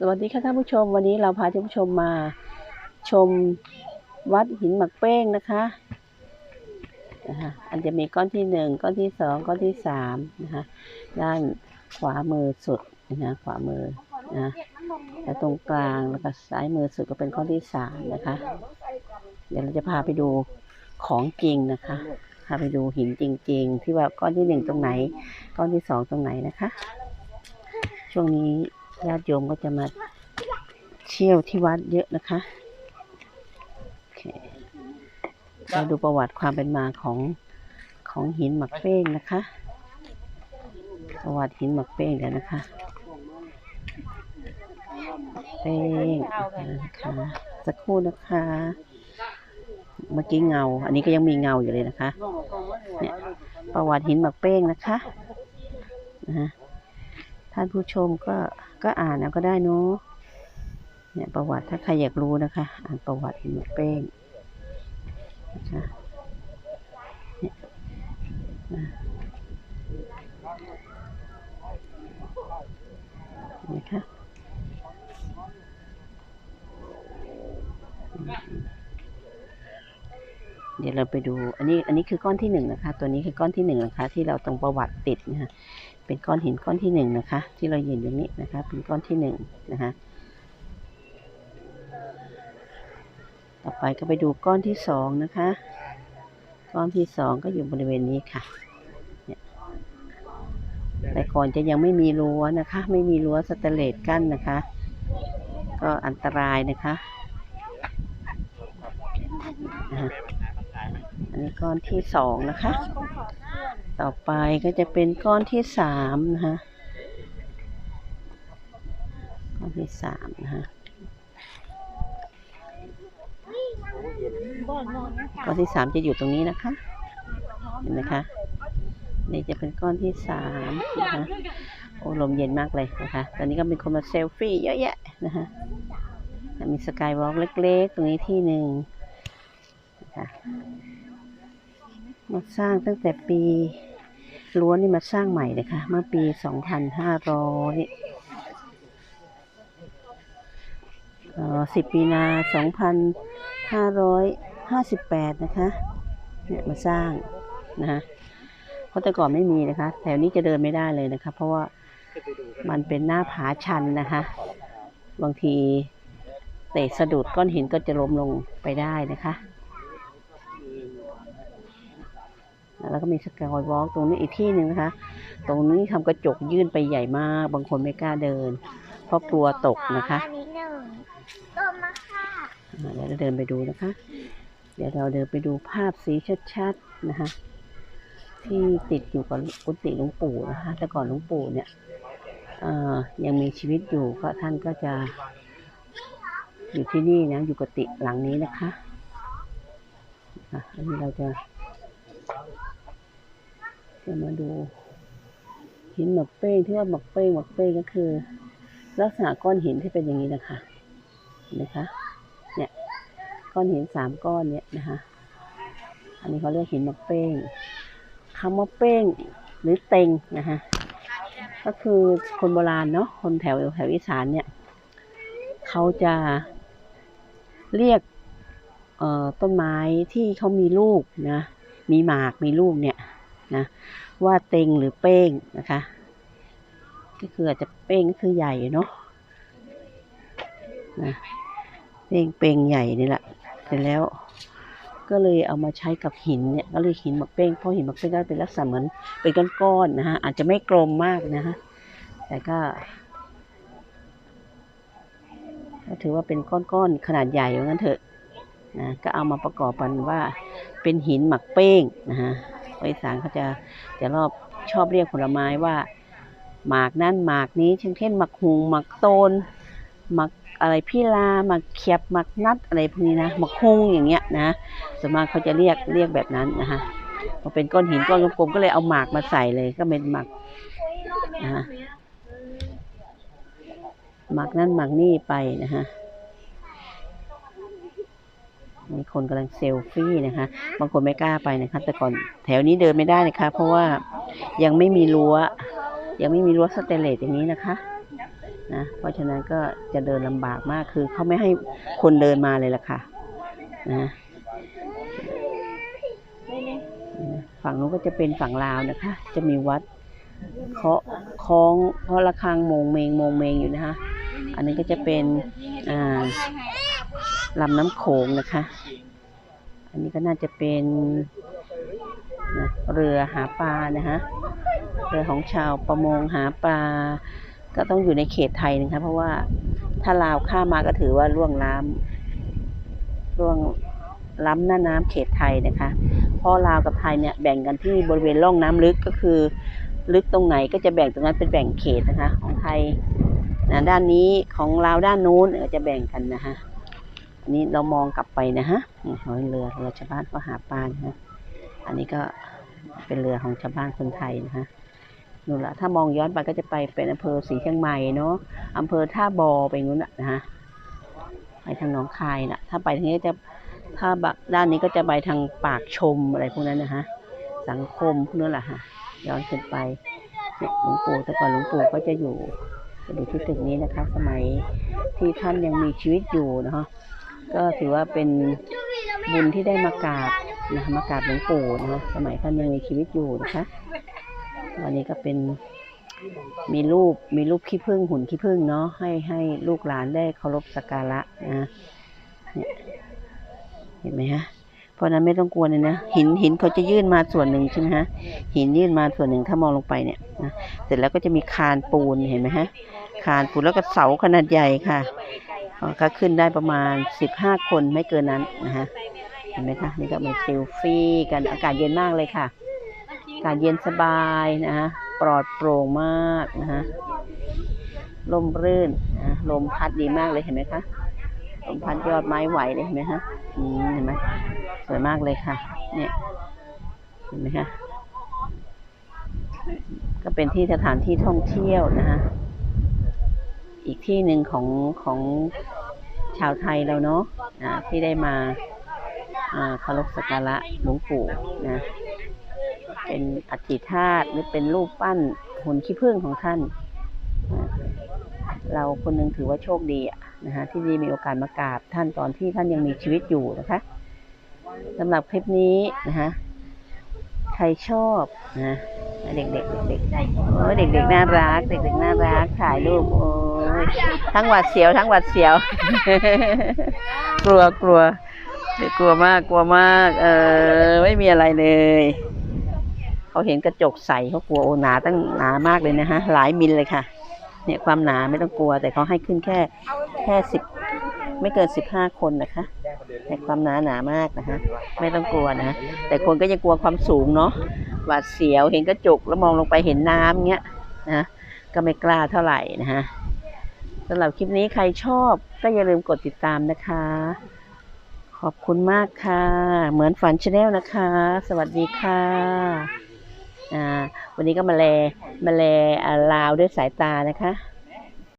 สวัสดีค่ะท่านผู้ชม วันนี้เราพาท่านผู้ชมมาชมวัดหินหมักเป้งนะคะนะคะอันจะมีก้อนที่หนึ่งก้อนที่สองก้อนที่สามนะคะด้านขวามือสุดนะคะขวามือนะแล้วตรงกลางแล้วก็ซ้ายมือสุดก็เป็นก้อนที่สามนะคะ เดี๋ยวเราจะพาไปดูของจริงนะคะพาไปดูหินจริง ๆ ที่ว่าก้อนที่หนึ่งตรงไหน ก้อนที่สองตรงไหนนะคะ ช่วงนี้ ญาติโยมก็จะมาเที่ยวที่วัดเยอะนะคะเราดูประวัติความเป็นมาของของหินหมักเป้งนะคะ ประวัติหินหมักเป้งเดี๋ยวนะคะเป้งนะคะสักครู่นะคะ เมื่อกี้เงา อันนี้ก็ยังมีเงาอยู่เลยนะคะ เนี่ยประวัติหินหมักเป้งนะคะนะฮะท่านผู้ชมก็ ก็อ่านเอาก็ได้เนาะเนี่ยประวัติถ้าใครอยากรู้นะคะ อ่านประวัติหมักเป้งนะคะเนี่ยนะคะเดี๋ยวเราไปดู อันนี้ อันนี้คือก้อนที่หนึ่งนะคะ ตัวนี้คือก้อนที่หนึ่งนะคะ ที่เราตรงประวัติติดนะคะ เป็นก้อนหินก้อนที่หนึ่งนะคะ ที่เราเห็นอยู่นี้นะคะ เป็นก้อนที่หนึ่งนะคะ ต่อไปก็ไปดูก้อนที่สองนะคะ ก้อนที่สองก็อยู่บริเวณนี้ค่ะเนี่ยแต่ก่อนจะยังไม่มีรั้วนะคะ ไม่มีรั้วสแตนเลสกั้นนะคะ ก็อันตรายนะคะนะคะ อันนี้ก้อนที่สองนะคะ ต่อไปก็จะเป็นก้อนที่สามนะคะก้อนที่สามนะคะก้อนที่สามจะอยู่ตรงนี้นะคะ เห็นไหมคะ นี่จะเป็นก้อนที่สามนะคะโอ้ลมเย็นมากเลยนะคะ ตอนนี้ก็มีคนมาเซลฟี่เยอะแยะนะคะมีสกายวอล์กเล็ก ๆ ตรงนี้ที่หนึ่งนะคะมาสร้างตั้งแต่ปี รั้วนี่มาสร้างใหม่เลยค่ะ เมื่อปีสองพันห้าร้อยเอ่อสิบมีนาสองพันห้าร้อยห้าสิบแปดนะคะเนี่ยมาสร้างนะคะเพราะแต่ก่อนไม่มีนะคะ แถวนี้จะเดินไม่ได้เลยนะคะ เพราะว่ามันเป็นหน้าผาชันนะคะ บางทีเตะสะดุดก้อนหินก็จะล้มลงไปได้นะคะ แล้วก็มีสกายวอล์กตรงนี้อีกที่หนึ่งนะคะ ตรงนี้ทำกระจกยื่นไปใหญ่มาก บางคนไม่กล้าเดิน เพราะกลัวตกนะคะเดี๋ยวเราเดินไปดูนะคะ เดี๋ยวเราเดินไปดูภาพสีชัดๆนะคะ ที่ติดอยู่กับกุฏิหลวงปู่นะคะ แต่ก่อนหลวงปู่เนี่ยยังมีชีวิตอยู่ก็ท่านก็จะอยู่ที่นี่นะอยู่กุฏิหลังนี้นะคะอะอันนี้เราจะ จะมาดูหินหมักเป้งที่ว่าหมักเป้งหมักเป้งก็คือ ลักษณะก้อนหินที่เป็นอย่างนี้นะคะเห็นไหมคะเนี่ยก้อนหินสามก้อนเนี่ยนะคะอันนี้เขาเรียกหินหมักเป้งคำว่าเป้งหรือเต็งนะคะก็คือคนโบราณเนาะคนแถวแถวอีสานเนี่ยเขาจะเรียกต้นไม้ที่เขามีลูกนะมีหมากมีลูกเนี่ย นะว่าเต็งหรือเป้งนะคะ ก็คืออาจจะเป้งก็คือใหญ่เนาะนะเป้งเป้งใหญ่นี่แหละเสร็จแล้ว ก็เลยเอามาใช้กับหินเนี่ยก็เลยหินหมักเป้งเพราะหินหมักเป้งก็เป็นลักษณะเหมือนเป็นก้อนๆนะฮะอาจจะไม่กลมมากนะฮะแต่ก็ก็ถือว่าเป็นก้อนๆขนาดใหญ่ว่างั้นเถอะนะก็เอามาประกอบกันว่าเป็นหินหมักเป้งนะฮะ ภาษานเขาจะจะรอบชอบเรียกผลไม้ว่าหมากนั่นหมากนี้ เช่นเช่นหมักหุงหมักโตนหมักอะไรพี่ลาหมักเขียบหมักนัดอะไรพวกนี้นะหมักฮุงอย่างเงี้ยนะส่วนมากเขาจะเรียกเรียกแบบนั้นนะคะพอเป็นก้อนหินก้อนกลมๆก็เลยเอาหมากมาใส่เลยก็เป็นหมักนะหมักนั่นหมักนี่ไปนะฮะ มีคนกำลังเซลฟี่นะคะ บางคนไม่กล้าไปนะคะ แต่ก่อนแถวนี้เดินไม่ได้นะคะ เพราะว่ายังไม่มีรั้ว ยังไม่มีรั้วสเตนเลสอย่างนี้นะคะนะเพราะฉะนั้นก็จะเดินลำบากมากคือเขาไม่ให้คนเดินมาเลยล่ะค่ะนะฝั่งนู้นก็จะเป็นฝั่งลาวนะคะ จะมีวัดเคาะคล้องเคาะระฆังโมงเมงโมงเมงอยู่นะคะ อันนี้ก็จะเป็นอ่า ลำน้ำโขงนะคะ อันนี้ก็น่าจะเป็นนะเรือหาปลานะคะเรือของชาวประมงหาปลา ก็ต้องอยู่ในเขตไทยนะคะ เพราะว่าถ้าลาวข้ามมาก็ถือว่าล่วงล้ำล่วงล้ำหน้าน้ำเขตไทยนะคะเพราะลาวกับไทยเนี่ยแบ่งกันที่บริเวณร่องน้ำลึกก็คือ ลึกตรงไหนก็จะแบ่งตรงนั้นเป็นแบ่งเขตนะคะ ของไทยนะด้านนี้ของลาวด้านนู้นก็จะแบ่งกันนะคะ นนี้เรามองกลับไปนะฮะนี่หอยเรือเรือชาวบ้านก็หาปลานะฮะอันนี้ก็เป็นเรือของชาวบ้านคนไทยนะฮะนู่นละถ้ามองย้อนไปก็จะไปเป็นอำเภอศรีเชียงใหม่เนาะอำเภอท่าบอไปนู้นนะนะฮะไปทางหนองคายน่ะถ้าไปทางนี้จะถ้าบะด้านนี้ก็จะไปทางปากชมอะไรพวกนั้นนะฮะสังคมพวกนั้นแหละฮะย้อนขึ้นไปเนี่ยหลวงปู่แต่ก่อนหลวงปู่ก็จะอยู่จะอยู่ที่ตึกนี้นะคะ สมัยที่ท่านยังมีชีวิตอยู่เนาะ ก็ถือว่าเป็นบุญที่ได้มากราบนะคะมากราบหลวงปู่นะคะสมัยท่านยังมีชีวิตอยู่นะคะวันนี้ก็เป็นมีรูปมีรูปขี้ผึ้งหุ่นขี้ผึ้งเนาะให้ให้ลูกหลานได้เคารพสักการะนะเนี่ยเห็นไหมฮะเพราะนั้นไม่ต้องกลัวเลยนะหินหินเขาจะยื่นมาส่วนหนึ่งใช่ไหมฮะหินยื่นมาส่วนหนึ่งถ้ามองลงไปเนี่ยนะเสร็จแล้วก็จะมีคานปูนเห็นไหมฮะคานปูนแล้วก็เสาขนาดใหญ่ค่ะ ก็ขึ้นได้ประมาณสิบห้าคนไม่เกินนั้นนะฮะเห็นไหมคะนี่ก็เป็นเซลฟี่กันอากาศเย็นมากเลยค่ะอากาศเย็นสบายนะฮะปลอดโปร่งมากนะฮะลมรื่นนะลมพัดดีมากเลยเห็นไหมคะลมพัดยอดไม้ไหวเลยเห็นไหมคะอืมเห็นไหมสวยมากเลยค่ะ เนี่ยเห็นไหมคะก็เป็นที่สถานที่ท่องเที่ยวนะฮะ อีกที่หนึ่งของของชาวไทยเราเนาะที่ได้มาเคารพสักการะหลวงปู่นะเป็นอัฐิธาตุหรือเป็นรูปปั้นหุ่นขี้ผึ้งของท่านเราคนหนึงถือว่าโชคดีนะฮะที่ได้มีโอกาสมากราบท่านตอนที่ท่านยังมีชีวิตอยู่นะคะสำหรับคลิปนี้นะคะใครชอบนะเด็กๆเด็กๆโอ้เด็กๆน่ารัก เด็กๆน่ารักถ่ายรูปโอ้ ทั้งหวัดเสียวทั้งหวัดเสียว กลัวกลัวกกลัวมากกลัวมาก เออไม่มีอะไรเลยเขาเห็นกระจกใสเขากลัวโอหนาตั้งหนามากเลยนะฮะหลายมิลเลยค่ะ เนี่ยความหนาไม่ต้องกลัว แต่เขาให้ขึ้นแค่แค่สิบไม่เกินสิบห้าคนนะคะแต่ความหนาหนามากนะคะไม่ต้องกลัวนะแต่คนก็ยังกลัวความสูงเนาะหวาดเสียวเห็นกระจกแล้วมองลงไปเห็นน้ำเงี้ยนะก็ไม่กล้าเท่าไหร่นะฮะ สำหรับคลิปนี้ใครชอบก็อย่าลืมกดติดตามนะคะ ขอบคุณมากค่ะ เหมือนฝันชาแนลนะคะ สวัสดีค่ะอ่าวันนี้ก็มาแลมาแลลาวด้วยสายตานะคะ